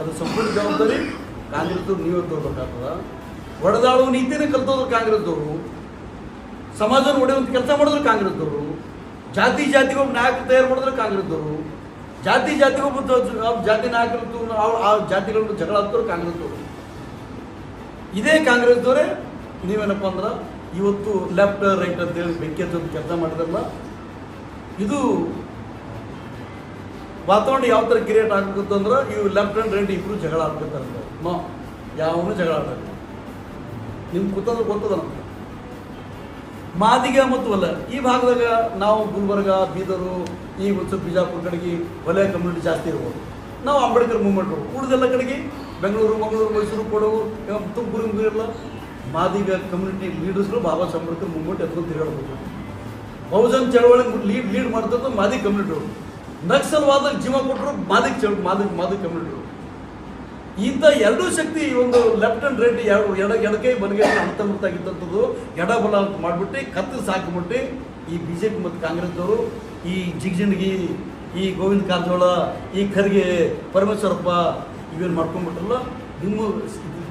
ಅದು ಸಂಪೂರ್ಣ ಜವಾಬ್ದಾರಿ ಕಾಂಗ್ರೆಸ್ದವ್ರು, ನೀವೇ ತೋರ್ಬೇಕಾಗ್ತದ ಒಡೆದಾಡುವ ನೀತಿನೇ ಕಲ್ತೋದ್ರು ಕಾಂಗ್ರೆಸ್ದವರು. ಸಮಾಜವನ್ನು ಒಡೆಯುವಂಥ ಕೆಲಸ ಮಾಡಿದ್ರು ಕಾಂಗ್ರೆಸ್ದವರು. ಜಾತಿ ಜಾತಿಗೊಬ್ಬ ನಾಯಕ ತಯಾರು ಮಾಡಿದ್ರು ಕಾಂಗ್ರೆಸ್ದವರು. ಜಾತಿ ಜಾತಿಗೂ ಬಂತು ಜಾತಿ ನಾಯಕರು ಅವ್ರು ಆ ಜಾತಿಗಳನ್ನ ಜಗಳ ಹತ್ತರು ಕಾಂಗ್ರೆಸ್ದವರು. ಇದೇ ಕಾಂಗ್ರೆಸ್ದವರೇ, ನೀವೇನಪ್ಪ ಅಂದ್ರೆ, ಇವತ್ತು ಲೆಫ್ಟ್, ರೈಟ್ ಅಂತ ಹೇಳಿ ಬೆಂಕಿ ಅಂತ ಕೆಲಸ ಮಾಡಿದ್ರಲ್ಲ, ಇದು ವಾತಾವರಣ ಯಾವ ಥರ ಕ್ರಿಯೇಟ್ ಆಗ್ಬೇಕು ಅಂದ್ರೆ ಇವು ಲೆಫ್ಟ್ ಆ್ಯಂಡ್ ರೈಟ್ ಇಬ್ಬರು ಜಗಳ ಆಡ್ಬೇಕಂತ ನೋ ಯಾವನು ಜಗಳ ಆಡಬೇಕು ನಿಮ್ಗೆ ಗೊತ್ತಂದ್ರೆ ಗೊತ್ತದ ನಮ್ಗೆ ಮಾದಿಗ ಮತ್ತು ಅಲ್ಲ ಈ ಭಾಗದಾಗ ನಾವು ಗುಲ್ಬರ್ಗ, ಬೀದರು ಈ ಒಂದು ಬಿಜಾಪುರ ಕಡೆಗೆ ವಲಯ ಕಮ್ಯುನಿಟಿ ಜಾಸ್ತಿ ಇರ್ಬೋದು. ನಾವು ಅಂಬೇಡ್ಕರ್ ಮೂವ್ಮೆಂಟ್ ಉಳಿದೆಲ್ಲ ಕಡೆಗೆ ಬೆಂಗಳೂರು, ಮಂಗಳೂರು, ಮೈಸೂರು, ಕೊಡಗು ತುಮಕೂರು ಇರಲ್ಲ. ಮಾದಿಗ ಕಮ್ಯುನಿಟಿ ಲೀಡರ್ಸ್ಗಳು ಬಾಬಾ ಸಾಹೇಬ್ ಅಂಬೇಡ್ಕರ್ ಮೂವ್ಮೆಂಟ್ ಎತ್ಕೊಂಡು ತಿರುಗಾಡ್ಬೋದು ಬಹುಜನ್ ಚಳವಳಿ ಲೀಡ್ ಲೀಡ್ ಮಾಡ್ತದ್ದು ಮಾದಿ ಕಮ್ಯುನಿಟಿಗಳು ನಕ್ಸಲ್ವಾದ ಜೀವ ಕೊಟ್ಟರು ಮಾದಿಕ್ ಚಳ ಮಾದಿ ಮಾದಿ ಕಮ್ಯುನಿಟಿಗಳು ಇಂಥ ಎರಡೂ ಶಕ್ತಿ ಈ ಒಂದು ಲೆಫ್ಟ್ ಆ್ಯಂಡ್ ರೈಟ್ ಎರಡು, ಎಡ, ಎಡಕೈ ಬಲಗೈ ಎಡ ಎಡಬಲ ಅಂತ ಮಾಡಿಬಿಟ್ಟು ಕತ್ತು ಸಾಕಿಬಿಟ್ಟು ಈ ಬಿ ಜೆ ಪಿ ಮತ್ತು ಕಾಂಗ್ರೆಸ್ದವರು ಈ ಜಿಗ್ಜಿನಗಿ ಈ ಗೋವಿಂದ ಕಾರಜೋಳ, ಈ ಖರ್ಗೆ ಪರಮೇಶ್ವರಪ್ಪ ಇವೇನು ಮಾಡ್ಕೊಂಡ್ಬಿಟ್ರಲ್ಲ, ನಿಮ್ಮ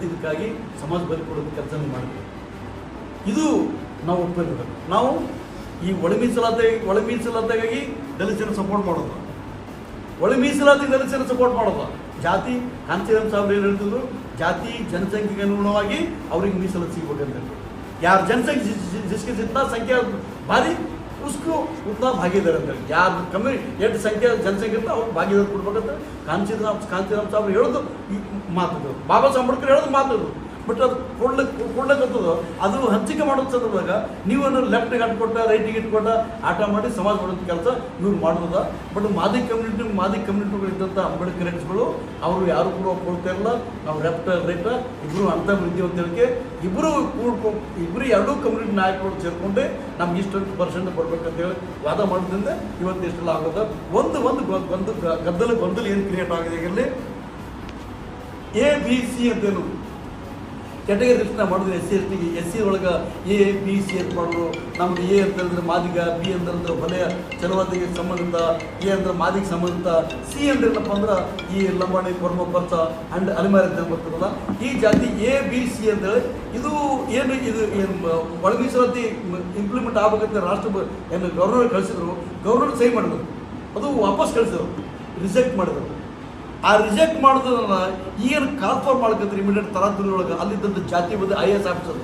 ಇದಕ್ಕಾಗಿ ಸಮಾಜ ಬದುಕೊಡೋದು ಕೆಲಸ ಮಾಡ್ತೀವಿ ಇದು ನಾವು ಒಪ್ಪಿರಬೇಕು ನಾವು ಈ ಒಳ ಮೀಸಲಾತ ಒಳ ಮೀಸಲಾದಾಗಿ ದಲಿತರ ಸಪೋರ್ಟ್ ಮಾಡೋದು. ಒಳ ಮೀಸಲಾತಿ ದಲಿತರ ಸಪೋರ್ಟ್ ಮಾಡೋದು. ಜಾತಿ ಕಾಂತಿರಾಮ್ ಸಾಹೇಬ್ರು ಏನು ಹೇಳ್ತಿದ್ರು? ಜಾತಿ, ಜನಸಂಖ್ಯೆಗೆ ಅನುಗುಣವಾಗಿ ಅವ್ರಿಗೆ ಮೀಸಲಾತಿ ಸಿಗ್ಬೇಕು ಅಂತ ಯಾರು ಜನಸಂಖ್ಯೆ ಜಿಸ್ಕಿಸಿದ ಸಂಖ್ಯೆ ಬಾರಿ उसको उतना भागीदार ಅಂತ ಹೇಳಿ ಯಾರು ಕಮ್ಮಿ ಎಷ್ಟು ಸಂಖ್ಯೆ ಜನಸಂಖ್ಯೆ ಇರ್ತಾ ಅವ್ರು ಭಾಗೀದಾರ ಕೊಡ್ಬೇಕಂತ ಕಾಂತಿರಾಮ್ ಕಾಂತಿರಾಮ್ ಸಾಹೇಬ್ರು ಹೇಳೋದು ಈ ಮಾತದು ಬಾಬಾ ಸಾಹೇಬ್ ಅಂಬೇಡ್ಕರ್ ಹೇಳೋದು ಮಾತದು ಬಟ್ ಅದು ಕೊಡ್ಲಕ್ಕೆ ಕೊಡ್ಲಕ್ಕಂಥದ್ದು ಅದು ಹಂಚಿಕೆ ಮಾಡೋ ಸಂದರ್ಭದಾಗ ನೀವು ಲೆಫ್ಟಿಗೆ ಅಟ್ಕೊಟ್ಟ ರೈಟಿಗೆ ಇಟ್ಕೊಟ್ಟ ಆಟ ಮಾಡಿ ಸಮಾಜ ಮಾಡೋದು ಕೆಲಸ ಇವ್ರು ಮಾಡೋದ ಬಟ್ ಮಾದಿ ಕಮ್ಯುನಿಟಿ ಮಾದಿ ಕಮ್ಯುನಿಟಿಗಳು ಇದ್ದಂಥ ಅಂಬೇಡ್ಕರಿಸ್ಗಳು ಅವರು ಯಾರು ಕೂಡ ಕೊಡ್ತಾ ಇಲ್ಲ. ನಾವು ಲೆಫ್ಟ್ ರೈಟ ಇಬ್ಬರು ಅಂತ ಮಂದಿ ಅಂತ ಹೇಳಿಕೆ ಇಬ್ಬರು ಕೂಡ್ಕೊ ಇಬ್ಬರು ಎರಡೂ ಕಮ್ಯುನಿಟಿ ನಾಯಕರು ಸೇರ್ಕೊಂಡೆ ನಮ್ಗೆ ಇಷ್ಟೊಂದು ಪರ್ಸೆಂಟ್ ಬರ್ಬೇಕಂತ ಹೇಳಿ ವಾದ ಮಾಡೋದ್ರಿಂದ ಇವತ್ತು ಇಷ್ಟೆಲ್ಲ ಆಗೋದ. ಒಂದು ಒಂದು ಒಂದು ಗೊಂದು ಗದ್ದಲ ಗೊಂದಲ ಏನು ಕ್ರಿಯೇಟ್ ಆಗಿದೆ ಇರಲಿ ಎ ಬಿ ಸಿ ಅಂತೇನು ಕೆಟಗರಿ ಲಿಸ್ಟ್ನ ಮಾಡೋದು ಎಸ್ ಸಿ, ಎಸ್ ಟಿಗೆ ಎಸ್ ಸಿ ಒಳಗೆ ಎ, ಬಿ, ಸಿ ಅಂತ ಮಾಡಿದ್ರು ನಮ್ದು ಎ ಅಂತ ಹೇಳಿದ್ರೆ ಮಾದಿಗ, ಬಿ ಅಂತಂದ್ರೆ ವಲಯ ಚಲವಾದಿಗೆ ಸಂಬಂಧಿತ, ಎ ಅಂದ್ರೆ ಮಾದಿಗೆ ಸಂಬಂಧಿತ, ಸಿ ಅಂದ್ರೆ ಏನಪ್ಪ ಅಂದ್ರೆ ಈ ಲಂಬಾಣಿ ಕೊರ್ಮ ಪರ್ಚ ಅಂಡ್ ಅಲಿಮಾರಿ ಅಂತ ಬರ್ತದಲ್ಲ ಈ ಜಾತಿ ಎ, ಬಿ, ಸಿ ಅಂತೇಳಿ ಇದು ಏನು ಇದು ಏನು ಒಳ ಮೀಸಲಾತಿ ಇಂಪ್ಲಿಮೆಂಟ್ ಆಗ್ಬೇಕಂತ ರಾಷ್ಟ್ರ ಏನು ಗವರ್ನರ್ ಕಳಿಸಿದ್ರು ಗವರ್ನರ್ ಸಹಿ ಮಾಡಿದ್ರು. ಅದು ವಾಪಸ್ ಕಳಿಸಿದ್ರು ರಿಜೆಕ್ಟ್ ಮಾಡಿದ್ರು. ಆ ರಿಜೆಕ್ಟ್ ಮಾಡೋದನ್ನ ಏನು ಕಾಲ್ಫಾರ್ ಮಾಡ್ಕೊತಾರೆ ಇಮಿಡಿಯೇಟ್ ತರಾತುರಿಯೊಳಗೆ ಅಲ್ಲಿದ್ದಂಥ ಜಾತಿ ಬಂದು I A S officer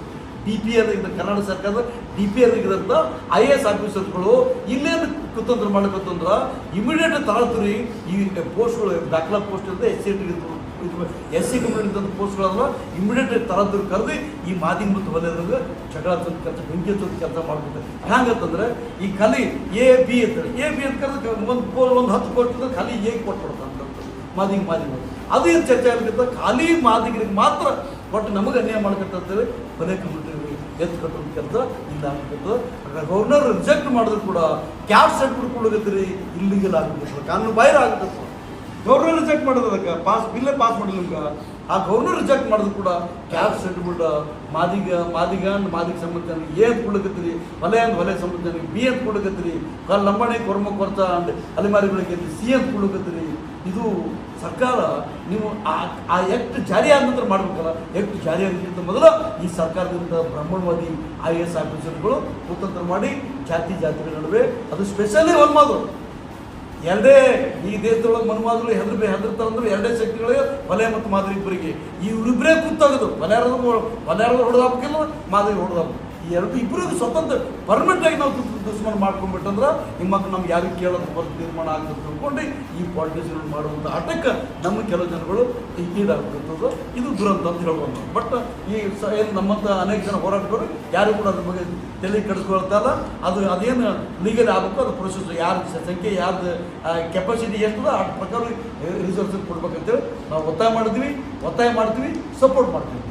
D P L ಇದ್ದ ಕನ್ನಡ ಸರ್ಕಾರದ ಡಿ ಪಿ ಎಲ್ ಇದ್ದಂಥ ಐ ಎ ಎಸ್ ಆಫೀಸರ್ಗಳು ಇಲ್ಲೇನು ಕುತಂತ್ರ ಮಾಡ್ಕೊತಂದ್ರ ಇಮಿಡಿಯೇಟ್ ತರಾತುರಿ ಈ ಪೋಸ್ಟ್ಗಳು ಬ್ಯಾಕ್ಲಾಗ್ ಪೋಸ್ಟ್ ಅಂತ S C S C community ಪೋಸ್ಟ್ಗಳನ್ನ immediate ತರಾತುರಿ ಕರೆದು ಈ ಮಾದಿನ ಮತ್ತು ವಲಯದಾಗ ಜಗಳ ತಂದು ಕೆಲಸ, ಬೆಂಕಿ ತಂದು ಕೆಲಸ ಮಾಡ್ಕೊತಾರೆ ಹ್ಯಾಂಗಂತಂದ್ರೆ ಈ ಖಾಲಿ ಎ ಬಿ ಅಂತ ಎ ಬಿ ಅಂತ ಕರೆದು ಒಂದು ಒಂದು ಹತ್ತು ಕೋಟಿ ಖಾಲಿ ಎ ಕೊಟ್ಬಿಡ್ತಾರೆ ಮಾದಿಗೆ ಮಾದಿ ಮಾದಿ. ಅದು ಏನು ಚರ್ಚೆ ಆಗಬೇಕಂತ ಖಾಲಿ ಮಾದಿಗರಿಗೆ ಮಾತ್ರ ಒಟ್ಟು ನಮಗೆ ಅನ್ಯಾಯ ಮಾಡ್ಕೊತಂತೇಳಿ ಕೊನೆ ಕಮಿಟಿ ಎತ್ತು ಕಟ್ಟೋದು ಕೆಲಸ ಇಲ್ಲ ಆಗ್ತದೆ ಗವರ್ನರ್ ರಿಜೆಕ್ಟ್ ಮಾಡಿದ್ರು ಕೂಡ ಕ್ಯಾಬ್ ಸೆಟ್ ಕೊಡೋಗತ್ತೀರಿ ಇಲ್ಲಿಗೆಲ್ಲ ಆಗ್ಬಿಟ್ಟು ಕಾನೂನು ಬಾಹಿರ ಸರ್ ಗವರ್ನರ್ ರಿಜೆಕ್ಟ್ ಮಾಡಿದ್ರು ಅದಕ್ಕೆ ಪಾಸ್ ಬಿಲ್ಲೇ ಪಾಸ್ ಮಾಡಿಲ್ಲ ನಿಮ್ಗೆ. ಆ ಗೌರ್ನರ್ ರಿಜೆಕ್ಟ್ ಮಾಡಿದ್ರು ಕೂಡ ಕ್ಯಾಬ್ ಸೆಟ್ ಬಿಡ ಮಾದಿಗ ಮಾದಿಗ ಅಂದ್ ಮಾದಿಗೆ ಸಂಬಂಧ ಎ ಅಂತ ಕೊಡ್ಲಕತ್ತೀರಿ ವಲಯ ಅಂದ್ ವಲಯ ಸಂಬಂಧ ಬಿ ಅಂತ ಕೊಡ್ಲಕತ್ತೀರಿ ಕಲ್ ಲಂಬಾಣಿ ಕೊರ್ಮ ಕೊರ್ತ ಅಂಡ್ ಅಲೆಮಾರಿಗಳಿಗೆ ಸಿ ಅಂತ ಕೊಡ್ಲಕತ್ತೀರಿ ಇದು ಸರ್ಕಾರ ನೀವು ಆ ಆ್ಯಕ್ಟ್ ಜಾರಿ ಆದ ನಂತರ ಮಾಡಬೇಕಲ್ಲ? ಆ್ಯಕ್ಟ್ ಜಾರಿ ಆಗೋದಕ್ಕಿಂತ ಮೊದಲು ಈ ಸರ್ಕಾರದಿಂದ ಬ್ರಾಹ್ಮಣವಾದಿ ಐ ಎ ಎಸ್ ಆಫೀಸರ್ಗಳು ಕುತಂತ್ರ ಮಾಡಿ ಜಾತಿ ಜಾತಿಗಳ ನಡುವೆ ಅದು ಸ್ಪೆಷಲಿ ಒನ್ಮಾದು ಎರಡೇ ಈ ದೇಶದೊಳಗೆ ಮನ್ಮಾದ್ರು ಹೆದ್ರ ಹೆದರ್ತಾರೆ ಅಂದ್ರೆ ಎರಡೇ ಶಕ್ತಿಗಳೇ ಒಲೆ ಮತ್ತು ಮಾದರಿ ಇಬ್ಬರಿಗೆ. ಇವರಿಬ್ಬರೇ ಕೂತಾಗದು. ವಲಯರದ ವಲಯರದ ಹೊಡೆದಾಕಿಲ್ಲ ಮಾದರಿ ಹೊಡೆದಾಕ ಈ ಎರಡು ಇಬ್ಬರಿಗೂ ಸ್ವತಂತ್ರ ಪರ್ಮನೆಂಟ್ ಆಗಿ ನಾವು ದುಸ್- ದುಶ್ಮನ ಮಾಡ್ಕೊಂಡ್ಬಿಟ್ಟಂದ್ರೆ ನಿಮ್ಮ ಮಕ್ಕಳು ನಮ್ಗೆ ಯಾರಿಗೆ ಕೇಳೋದು ಬರ್ತು ನಿರ್ಮಾಣ ಆಗ್ತದೆ ತಿಳ್ಕೊಂಡು ಈ ಪಾಲಿಟಿಷನ್ ಮಾಡುವಂಥ ಆಟಕ್ಕೆ ನಮ್ಮ ಕೆಲವು ಜನಗಳು ಈಡಾಗ್ಬಿಡ್ತದೆ ಇದು ದುರಂತ ಅಂತ ಹೇಳ್ಬೋದು ಬಟ್ ಈ ಸ ಏನು ನಮ್ಮಂಥ ಅನೇಕ ಜನ ಹೋರಾಟಗಾರರು ಯಾರು ಕೂಡ ಅದ್ರ ಬಗ್ಗೆ ತಲೆ ಕೆಡಿಸ್ಕೊಳ್ತಾರಲ್ಲ ಅದು ಅದೇನು ಲೀಗಲ್ ಆಗಬೇಕು, ಅದು ಪ್ರೊಸೆಸ್ ಯಾರ ಸಂಖ್ಯೆ, ಯಾರ್ದು ಕೆಪಾಸಿಟಿ ಎಷ್ಟದ ಆ ಪ್ರಕಾರ ರಿಸೋರ್ಸಸ್ ಕೊಡ್ಬೇಕಂತೇಳಿ ನಾವು ಒತ್ತಾಯ ಮಾಡಿದ್ವಿ. ಒತ್ತಾಯ ಮಾಡ್ತೀವಿ ಸಪೋರ್ಟ್ ಮಾಡ್ತೀವಿ.